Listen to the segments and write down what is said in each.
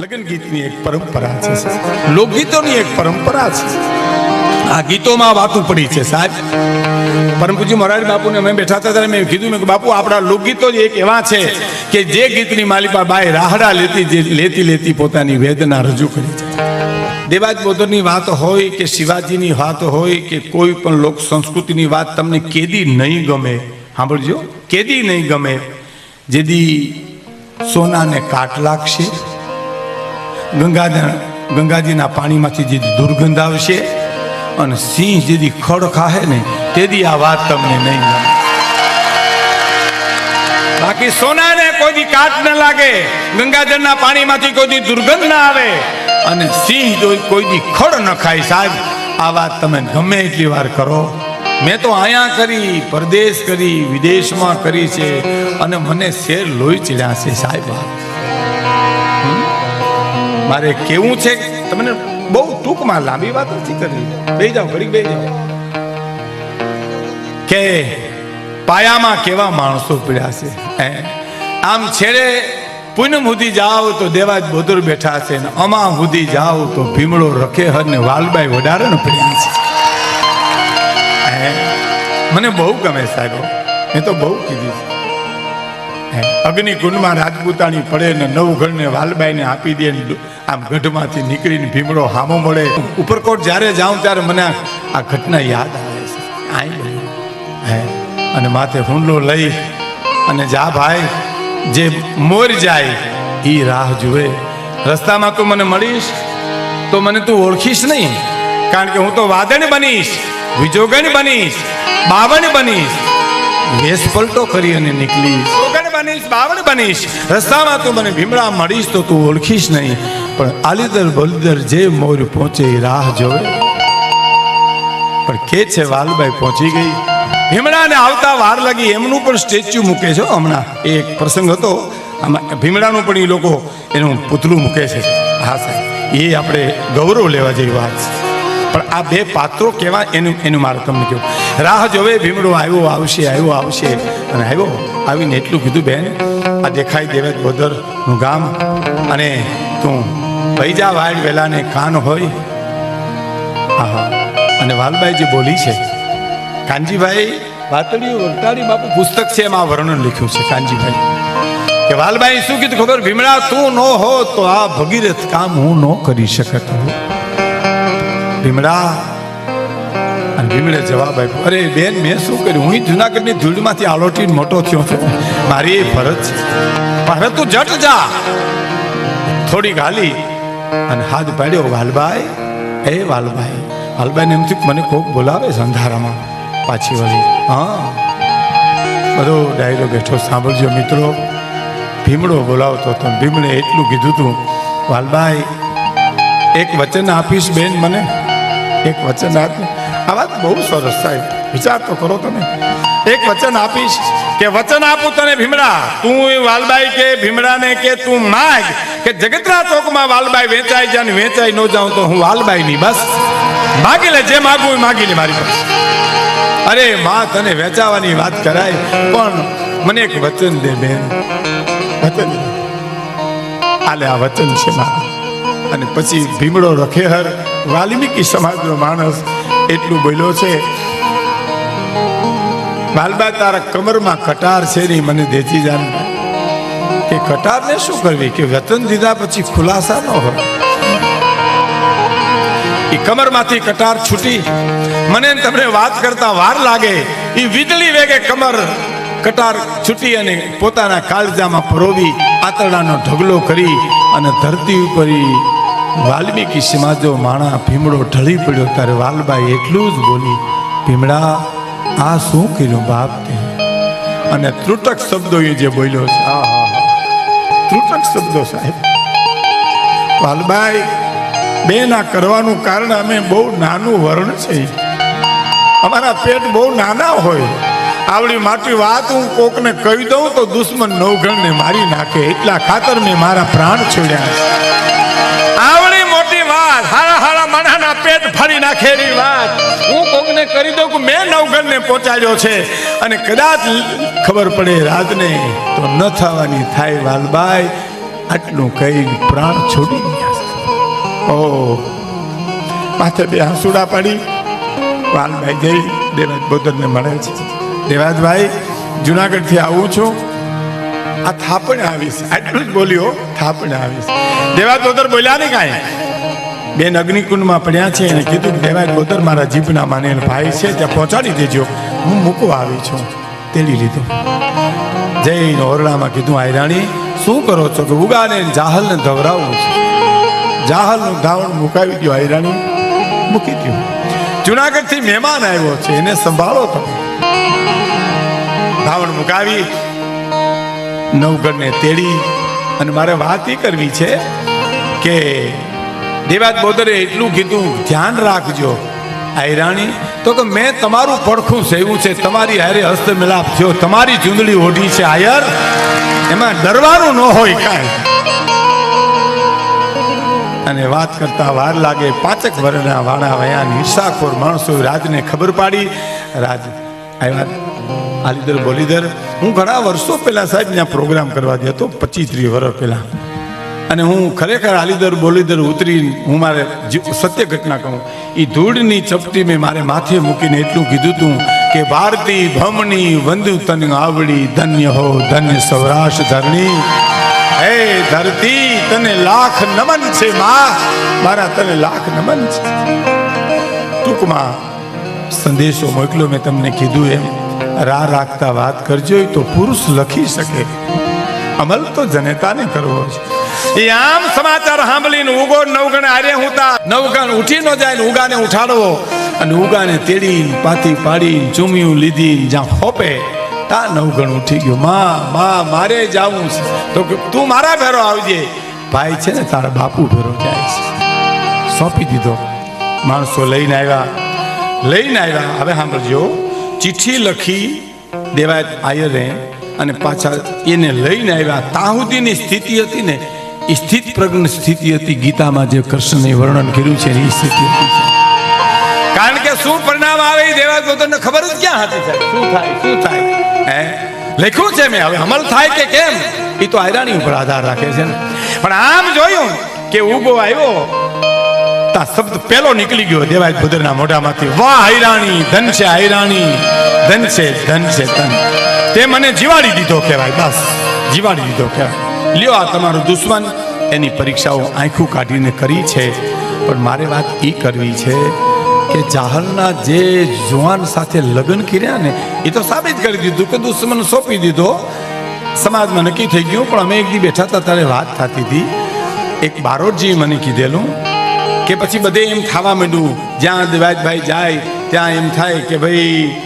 લગ્ન ગીતની એક પરંપરા છે લોકગીતોની એક પરંપરા છે. આ ગીતોમાં વાતું પડી છે સાહેબ. પરમ પૂજ્ય મોરારી બાપુને અમે બેઠા હતા ત્યારે મેં કીધું કે બાપુ આપણા લોકગીતો જ એક એવા છે કે જે ગીતની માલિકા બાઈ રાહડા લેતી જે લેતી લેતી પોતાની વેદના રજૂ કરી છે. દેવાજ બોધરની વાત હોય કે શિવાજીની વાત હોય કે કોઈ પણ લોક સંસ્કૃતિની વાત તમને કેદી નહીં ગમે સાંભળજો કેદી નહીં ગમે જેદી સોનાને કાટ લાગશે ગંગાધર ગંગાજીના પાણીમાંથી જે દુર્ગંધ આવશે અને સિંહ જેથી ખડ ખાહે ને તેથી આ વાત તમને નહીં ગમે. બાકી સોનાને કોઈ કાટ ન લાગે. ગંગાજળના પાણીમાંથી કોઈ દુર્ગંધ ના આવે. અને સિંહ જો કોઈ ખડ ન ખાય સાહેબ, આ વાત તમે ગમે એટલી વાર કરો. મેં તો અહીંયા કરી, પરદેશ કરી, વિદેશમાં કરી છે અને મને શેર લોહી ચડ્યા છે સાહેબ? મારે કેવું છે તમને બહુ ટૂંકમાં લાંબી વાત નથી કરવી બે જાઓ ઘડી બે જાઓ કે પાયામાં કેવા માણસો પીડ્યા છે? આમ છેડે પૂનમ સુધી જાઓ તો દેવાજ બોધુર બેઠા છે ને અમા સુધી જાઓ તો ભીમડો રખે હર ને વાલબાઈ વડારણ પીડ્યા છે? મને બહુ ગમે સાહેબ મેં તો બહુ કીધું છે? અગ્નિકુંડમાં રાજપૂતાણી પડે ને નવ ઘરને વાલબાઈને આપી દે ને આમ ગઢમાંથી નીકળીને ભીમડો હામો મળે. ઉપરકોટ જ્યારે જાઉં ત્યારે મને આ ઘટના યાદ આવે છે. આઈ હે, અને માથે હુંડલો લઈ અને જા ભાઈ, જે મોર જાય એ રાહ જુએ. રસ્તામાં તું મને મળીશ? તો મને તું ઓળખીશ નહીં. કારણ કે હું તો વાદણ બનીશ, વિજોગણ બનીશ બાવણ બનીશ. વેશ પલટો કરી અને નીકળીશ. બનીશ, બાવળ બનીશ. રસ્તામાં તું મને ભીમડા મળીશ તો તું ઓળખીશ નહીં. પણ આલીદર બલિદર જે મોર પહોંચે રાહ જોવે પણ કે છે વાલબાઈ પહોંચી ગઈ? ભીમડાને આવતા વાર લાગી એમનું પણ સ્ટેચ્યુ મૂકે છે હમણાં. એક પ્રસંગ હતો. આમાં ભીમડાનું પણ એ લોકો એનું પૂતળું મૂકે છે. હા સાહેબ, એ આપણે ગૌરવ લેવા જેવી વાત છે. પણ આ બે પાત્રો કેવા એનું એનું મારે તમને કહ્યું રાહ જોવે, ભીમડો આવ્યો, આવશે આવ્યો, આવશે. અને આવ્યો, આવીને એટલું કીધું, બેન, આ દેખાય દેવે બોદરનું ગામ. અને તું પૈજા વાળ વેલાને કાન હોય. આહા. અને વાલબાઈ જે બોલી છે, કાનજીભાઈ વાતડીઓ વરતાડી બાપુ, પુસ્તક છે એમાં વર્ણન લખ્યું છે, કાનજીભાઈ. કે વાલબાઈ, શું કીધું ખબર? ભીમડા, તું ન હો તો આ ભગીરથ કામ હું ન કરી શકત. ભીમડા. અને ભીમડે જવાબ આપ્યો, અરે બેન, મેં શું કર્યું? હું જુનાગઢની ધૂળમાંથી આલોટીને મોટો થયો છું. મારી એ ફરજ છે. પણ તું જટ જા. થોડી ગાલી અને હાથ પાડ્યો વાલભાઈ એ વાલભાઈ વાલભાઈને એમ થયું મને કોક બોલાવે છે અંધારામાં. પાછી વળી, હા. બધો ડાયરો બેઠો સાંભળજો મિત્રો. ભીમડો બોલાવતો હતો. ભીમડે એટલું કીધું તું વાલભાઈ એક વચન આપીશ બેન મને. એક વચન આપ્યું આ વાત બહુ સરસ સાહેબ. વિચાર તો કરો તમે. એક વચન આપીશ કે વચન આપું તને ભીમડા તું વાલબાઈ કે ભીમડાને કે તું માગ કે જગતના ચોકમાં વાલબાઈ વેચાઈ જાય ને વેચાઈ ન જાઉં તો હું વાલબાઈ ની બસ. માગી લે, જે માગવું એ માગી લે મારી પાસે. અરે, માં તને વેચાવાની વાત કરાય, પણ મને એક વચન દે બેન. વચન. આલે, આ વચન છે મારું. અને પછી ભીમડો રખેહર વાલ્મીકી સમાજનો માણસ એટલું બોલ્યો છે બાલબા તારા કમરમાં કટાર છે નહીં મને દેતી જાન કે કટારને શું કરવી? કે વતન દીધા પછી ખુલાસા ન હોય. એ કમરમાંથી કટાર છૂટી. મને તમને વાત કરતા વાર લાગે. એ વીજળી વેગે કમર કટાર છૂટી અને પોતાના કાળજામાં પરોવી આતરડાનો ઢગલો કરી અને ધરતી ઉપર વાલ્મીકી સમાજો માણા ભીમડો ઢળી પડ્યો ત્યારે વાલબાઈ એટલું જ બોલી, ભીમડા, આ શું કર્યું બાપ તે? અને ત્રુટક શબ્દો એ જે બોલ્યો છે, હા હા ત્રુટક શબ્દો સાહેબ. વાલબાઈ બે ના કરવાનું કારણ અમે બહુ નાનું વર્ણ છે. અમારા પેટ બહુ નાના હોય. આવડી માટી વાત હું કોકને કહી દઉં તો દુશ્મન નવગણને મારી નાખે. એટલા ખાતર મેં મારા પ્રાણ છોડ્યા કરી દઉં કે મેં નવગણને પહોંચાડ્યો છે. અને કદાચ ખબર પડે રાતને તો ન થવાની થાય વાલબાઈ. આટલું કઈ પ્રાણ છોડી ગયા. ઓ, માથે બે હાંસુડા પાડી. વાલભાઈ જઈ દેવાજ બોદરને મળે છે. દેવાજભાઈ, જુનાગઢથી આવું છું. આ થાપણ આવીશ. આટલું જ બોલ્યો, થાપણ આવીશ. દેવાજ બોદર બોલ્યા ને કાંઈ? બેન અગ્નિકુંડમાં પડ્યા છે એને કીધું કે દેવાજ બોદર મારા જીભના માને ભાઈ છે, ત્યાં પહોંચાડી દેજો. હું મૂકવા આવી છું. તેડી લીધો. જઈને ઓરડામાં કીધું આયરાણી શું કરો છો કે ઉગાને જાહલને ધવરાવું છું? જાહલનું ધાવણ મુકાવી દો આયરાણી મૂકી દો જુનાગઢથી મહેમાન આવ્યો છે, એને સંભાળો તમે. ધાવણ મુકાવી, નવગઢને તેડી, અને મારે વાત એ કરવી છે કે દેવાજ બોદરે એટલું કીધું, ધ્યાન રાખજો, આયરાણી. તો કે મેં તમારું પડખું સેવું છે, તમારી હારે હસ્ત મિલાપ થયો, તમારી ચૂંદડી ઓઢી છે, આયર. એમાં ડરવાનું ન હોય કાંઈ. અને વાત કરતા વાર લાગે, પાંચક વર્ષના વાળા વયા, નિશાખોર માણસો રાજને ખબર પાડી. રાજ આવ્યા આલીદર બોલીદર, હું ઘણા વર્ષો પહેલા સાહેબ ત્યાં પ્રોગ્રામ કરવા ગયો હતો, પચીસ ત્રીસ વર્ષ પહેલા. અને હું ખરેખર હાલીદર બોલીદર ઉતરી હું મારે સત્ય ઘટના કહું. એ ધૂળની ચપટી મેં મારે માથે મૂકીને એટલું કીધું તું કે, ભારતી ભમણી વંદુ તન આવડી ધન્ય હો ધન્ય સૌરાષ્ટ્ર ધરણી. હે ધરતી, તને લાખ નમન છે માં. મારા તને લાખ નમન છે. ટૂંકમાં સંદેશો મોકલ્યો મેં તમને કીધું એમ. રા રાખતા વાત કરજો તો પુરુષ લખી શકે. અમલ તો જનેતાને કરવો છે. એ આમ સમાચાર સાંભળીને ઉગો નવગણ આરે હુતા. નવગણ ઉઠી ન જાય ને ઉગાને ઉઠાડવો. અને ઉગાને તેડી પાથી પાડી ચૂમ્યું લીધી જ્યાં હોપે તા નવગણ ઉઠી ગયો. માં માં, મારે જાવું છે. તો તું મારા ભેરો આવજે. ભાઈ છે ને, તારા બાપુ ભેરો જાય છે. સોંપી દીધો. માણસો લઈને આવ્યા. લઈને આવ્યા. હવે સાંભળજો. ચિઠ્ઠી લખી દેવાય આયરે અને પાછા એને લઈને આવ્યા. તાહુદીની સ્થિતિ હતી ને સ્થિત પ્રજ્ઞ સ્થિતિ હતી. ગીતામાં જે કૃષ્ણને વર્ણન કર્યું છે એ સ્થિતિ હતી. કારણ કે શું પરિણામ આવે એ દેવા ગોતરને ખબર જ ક્યાં હતી શું થાય શું થાય? હે? લખ્યું છે મેં, હવે અમલ થાય કે કેમ? એ તો આયરાણી ઉપર આધાર રાખે છે ને. પણ આમ જોયું કે ઉગો આવ્યો, તા શબ્દ પેલો નીકળી ગયો દેવાય ભદ્રના મોઢામાંથી. વાહ હૈરાણી ધન છે હૈરાણી ધન છે ધન છે, ધન. તે મને જીવાડી દીધો કહેવાય, બસ. જીવાડી દીધો કહેવાય. લ્યો આ તમારો દુશ્મન. એની પરીક્ષાઓ આંખું કાઢીને કરી છે. પણ મારે વાત એ કરવી છે કે જાહલના જે જુવાન સાથે લગ્ન કર્યા ને, એ તો સાબિત કરી દીધું કે દુશ્મન સોંપી દીધો. સમાજમાં નક્કી થઈ ગયું, પણ અમે એક દી બેઠા હતા ત્યારે વાત થતી હતી. એક બારોટજી મને કીધેલું કે પછી બધે એમ થવા માંડ્યું. જ્યાં દિવાજભાઈ જાય, ત્યાં એમ થાય કે ભાઈ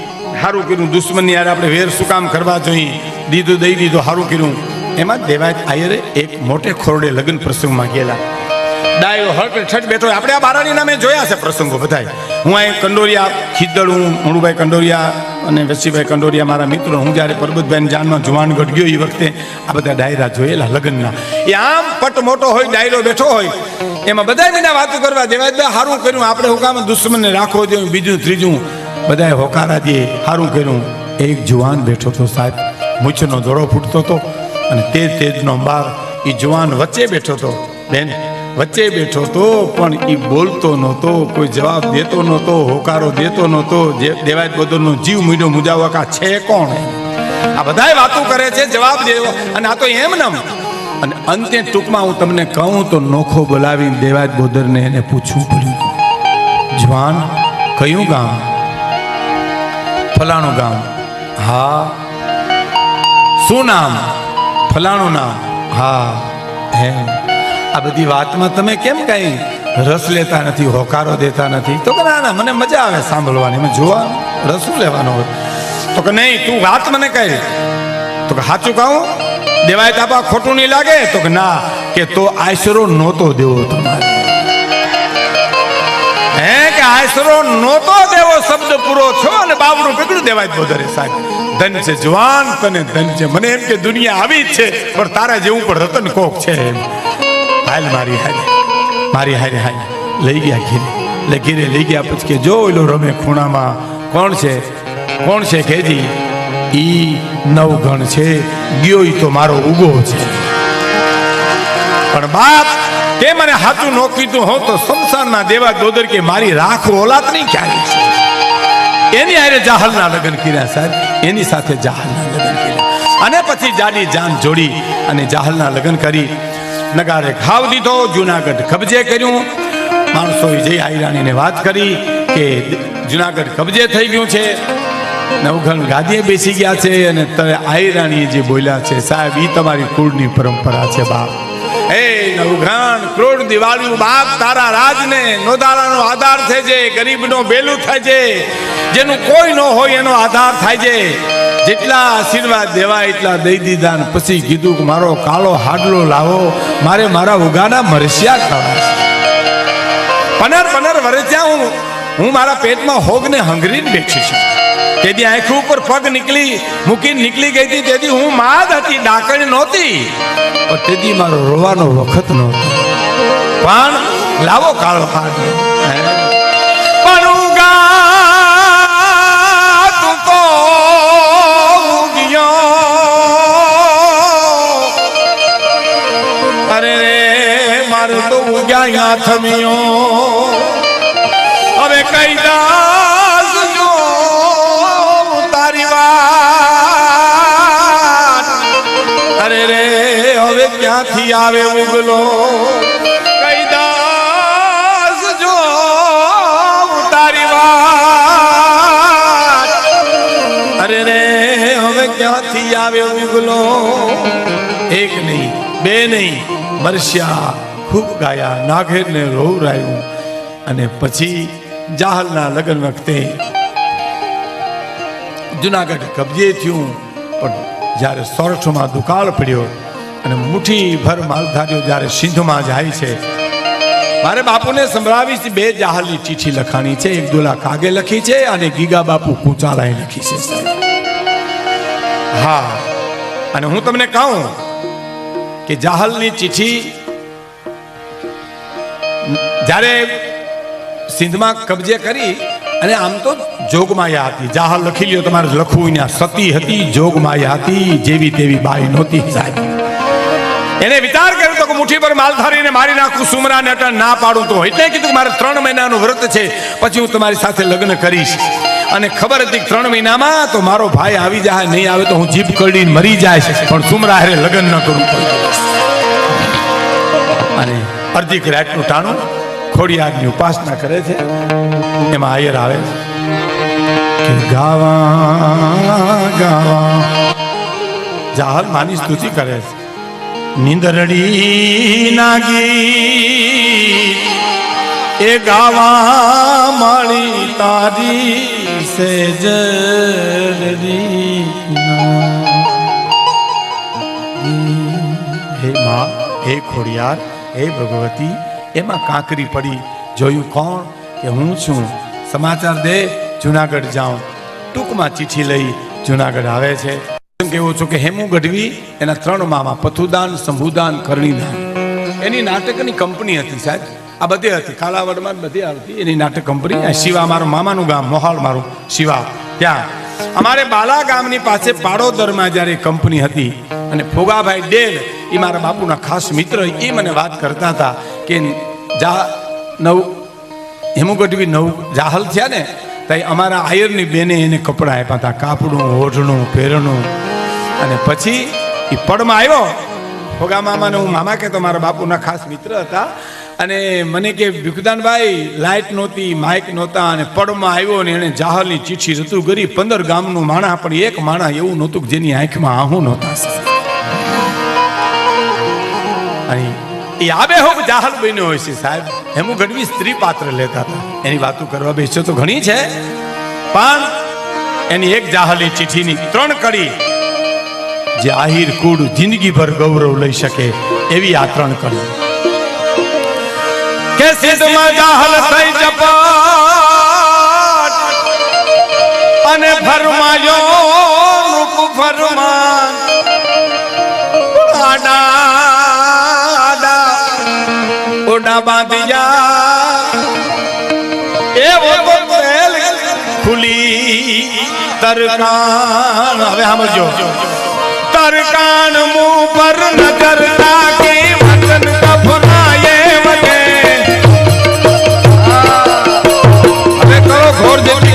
સારું કર્યું, દુશ્મનની યાર આપણે વેર શું કામ કરવા જોઈએ? દીધું, દઈ દીધું સારું કર્યું. એમાં દેવાયત આયરે એક મોટે ખોરડે લગ્ન પ્રસંગમાં ગયેલા. ડાયો, હળપે છઠ બેઠો. આપણે આ બારાણી નામે જોયા છે પ્રસંગો બધાય. હું અહીં કંડોરિયા, ખીદડ મણુભાઈ કંડોરિયા અને વસીભાઈ કંડોરિયા મારા મિત્રો. હું જ્યારે પરબતભાઈ જાનમાં જુવાનગઢ ગયો એ વખતે, આ બધા ડાયરા જોયેલા લગ્નના. એ આમ પટ મોટો હોય, ડાયરો બેઠો હોય, એમાં બધા બીના વાતો કરવા દેવાય. સારું કર્યું. આપણે હુકામ દુશ્મનને રાખવો જોઈએ બીજું, ત્રીજું. બધાએ હોકારા દે સારું કર્યું. એક જુવાન બેઠો હતો સાહેબ, મૂછનો દોડો ફૂટતો હતો અને તે તેજનો બાર એ જુવાન વચ્ચે બેઠો હતો. બેન, વચ્ચે બેઠો તો પણ એ બોલતો નહોતો, કોઈ જવાબ દેતો નહોતો, હોકારો દેતો નહોતો દેવાય બધોનો જીવ મીડો મુજાવા કા છે કોણ? આ બધાય વાતો કરે છે, જવાબ દેવો, અને આ તો એમ નમ. અને અંતે ટૂંકમાં હું તમને કહું તો નોખો બોલાવી દેવાજ બોદરને એને પૂછવું પડ્યું. જવાન, કયું ગામ? ફલાણું ગામ. હા. શું નામ? ફલાણું નામ હા. હે. આ બધી વાતમાં તમે કેમ કઈ રસ લેતા નથી હોકારો દેતા નથી? તો કે ના ના મને મજા આવે સાંભળવાની મેં જોવા રસ લેવાનો હોય. તો કે નહીં તું વાત મને કહી તો કે સાચું કહું? દેવાય તાપા ખોટું નહીં લાગે. તો કે ના કે તો આશરો નહોતો દેવો તમારે. હે કે આશરો નહોતો દેવો શબ્દ પૂરો છો અને બાબરું પકડ્યું દેવાય જ બોધરે સાહેબ. ધન છે જવાન તને ધન છે. મને એમ કે દુનિયા આવી જ છે, પણ તારા જેવું પણ રતન કોક છે એમ. હાલ મારી હારે મારી હારે હાલ. લઈ ગયા ઘીરે. એટલે ઘીરે લઈ ગયા પછી કે જો એલો રમે ખૂણામાં. કોણ છે? કોણ છે કેજી? ઈ નવગણ છે. ગયો તો મારો ઉગો છે. પણ બાપ, તે મને હાથું નો કીધું હો તો સંસારના દેવા દોદર કે મારી રાખ ઓલાત નહીં ક્યારે છે એની હારે જાહલના લગ્ન કર્યા સાહેબ. એની સાથે જાહલના લગ્ન કર્યા. અને પછી જાડી જાન જોડી અને જાહલના લગ્ન કરી નગારે ઘાવ દીધો, જુનાગઢ કબજે કર્યું. માણસોએ જય આયરાણીને વાત કરી કે જુનાગઢ કબજે થઈ ગયું છે. નવઘણ ગાદીએ બેસી ગયા છે અને આયરાણીએ જે બોલ્યા છે, સાહેબ એ તમારી કુળની પરંપરા છે, બાપ. હે નવઘણ ક્રોડ દિવાળીયું બાપ, તારા રાજને નોધારાનો આધાર થઈ જે, ગરીબનો બેલું થાય છે જેનું કોઈ ન હોય એનો આધાર થાય છે. જેટલા આશીર્વાદ દેવાય એટલા દઈ દીધા ને પછી કીધું કે મારો કાળો હાડલો લાવો, મારે મારા ઉગાના મરસિયા ખાવા. પનર પનર વરસ્યા હું હું મારા પેટમાં હોગને હંગરીને બેઠી છું. તેથી આંખી ઉપર પગ નીકળી, મૂકીને નીકળી ગઈ હતી, તેથી હું માદ હતી, ડાકણી નહોતી. પણ તેથી મારો રોવાનો વખત નહોતો. પણ લાવો કાળો હાથ ઉગ્યા થમિયો હવે કઈ દાસ જો તારી વાત. અરે રે, હવે ક્યાંથી આવે ઉગલો? કઈ દાસ જો તારી વાત. અરે રે, હવે ક્યાંથી આવે ઉગલો? એક નહીં, બે નહીં, મરસ્યા. ખૂબ ગાયા નાઘેરને રોવરાયું અને પછી જાહલના લગ્ન વખતે જુનાગઢ કબજે થયું. પણ જ્યારે સૌરાષ્ટ્રમાં દુકાળ પડ્યો અને મુઠ્ઠી ભર માલધારીઓ જ્યારે સિંધમાં જાય છે. મારે બાપુને સંભળાવી છે બે જાહલની ચીઠી લખાણી છે. એક દુલા કાગે લખી છે અને ગીગા બાપુ કુચાલાએ લખી છે હા, અને હું તમને કહું કે જાહલની ચીઠી જ્યારે સિંધમાં કબજે કરી અને આમ તો જોગમાયા હતી. જાહર લખી લ્યો તમારે લખવું ત્યાં સતી હતી, જોગમાયા હતી, જેવી તેવી બાઈ નહોતી સાહેબ. એને વિચાર કર્યો તો કે મુઠ્ઠી પર માલ ધારીને મારી નાખું સુમરાને અટણ ના પાડું તો એટલે કીધું મારે ત્રણ મહિનાનું વ્રત છે, પછી હું તમારી સાથે લગ્ન કરીશ. અને ખબર હતી ત્રણ મહિનામાં તો મારો ભાઈ આવી જાય, નહીં આવે તો હું જીભ કરડીને મરી જાય પણ સુમરા હારે લગ્ન ન કરું અને અર્ધિક રાતનું ટાણું ખોડિયારની ઉપાસના કરે છે. એમાં આયર આવે છે. ગાવા ગાવા. જાહર માની સ્તુતિ કરે છે. નિંદરડી નાગી, એ ગાવા માળી તારી સેજરી હે મા, હે ખોડિયાર, હે ભગવતી એમાં કાંકરી પડી. જોયું કોણ? કે હું છું. સમાચાર દે, જુનાગઢ જાઉં. ટૂંકમાં ચીઠી લઈ જુનાગઢ આવે છે. કેવું છું કે હેમુ ગઢવી એના ત્રણ મામા, પથુદાન, શંભુદાન, કરણીદાન. એની નાટકની કંપની હતી સાહેબ. આ બધી હતી. કાલાવડમાં બધી આવતી એની નાટક કંપની. શિવા મારું મામાનું ગામ મોહાલ મારું શિવા. ત્યાં. અમારે બાલા ગામની પાસે પાડોદરમાં જ્યારે કંપની હતી અને ફોગાભાઈ ડેલ એ મારા બાપુના ખાસ મિત્ર એ મને વાત કરતા હતા કે જા નવ, હેમુગઢવી નવ જાહલ થયા ને તો અમારા આયરની બેને એને કપડાં આપ્યા હતા, કાપડું, ઓઢણું, પહેરણું. અને પછી એ પડમાં આવ્યો. ફોગા મામાને હું મામા કહેતો, મારા બાપુના ખાસ મિત્ર હતા. અને મને કે, ભીખદાનભાઈ લાઇટ નહોતી, માઇક નહોતા. અને પડમાં આવ્યો ને એને જાહલની ચીઠી રતું કરી, પંદર ગામનું માણા, પણ એક માણા એવું નહોતું કે જેની આંખમાં આહું નહોતા. અને એ આબે હોક જાહલ બન્યો હોય છે સાહેબ. હેમુ ગઢવી સ્ત્રી પાત્ર લેતા હતા. એની વાતો કરવા બેસ્યો તો ઘણી છે. પણ એની એક જાહલી ચિઠ્ઠીની ત્રણ કડી, જે આહિર કુળ જિંદગીભર ગૌરવ લઈ શકે એવી આ ત્રણ કડી. કે સિદ્ધમાં જાહલ થઈ જપાટ, અને ફરમાયો રૂપ ફરમાન. આડા ઓડા બાંધિયા. એવો તો પહેલ ખુલી. તરકાન હવે સમજો તરકાન મું પર નજર લાગે વચન કફનાએ વગે હવે કરો ઘોર જેટલી.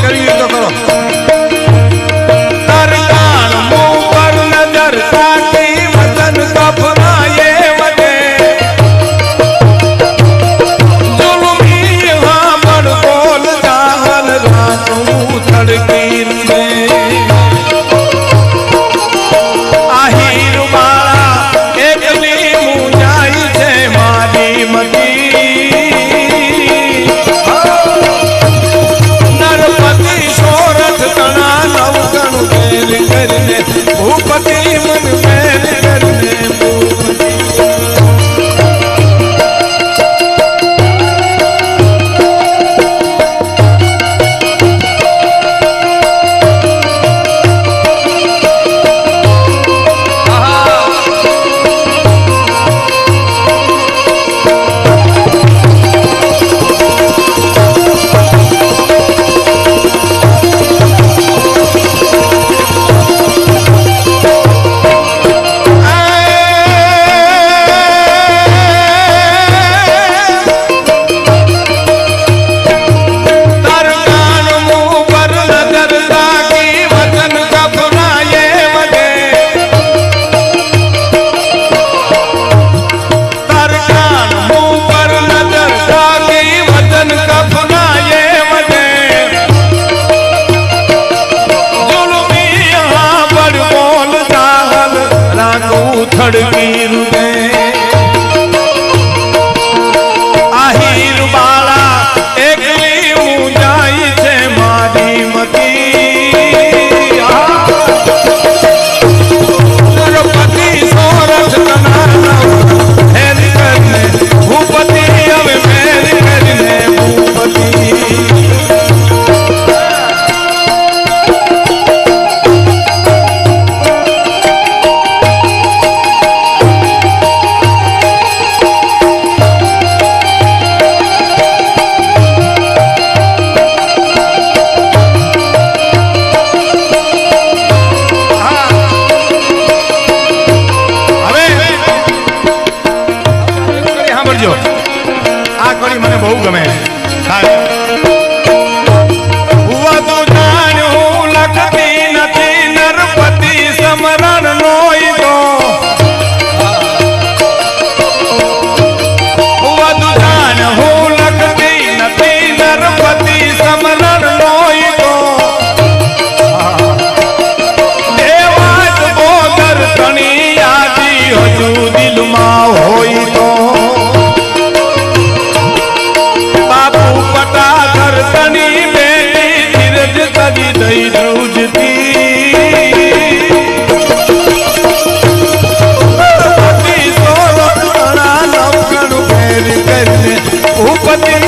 அன்பே આ કડી મને બહુ ગમે. હા cuatro.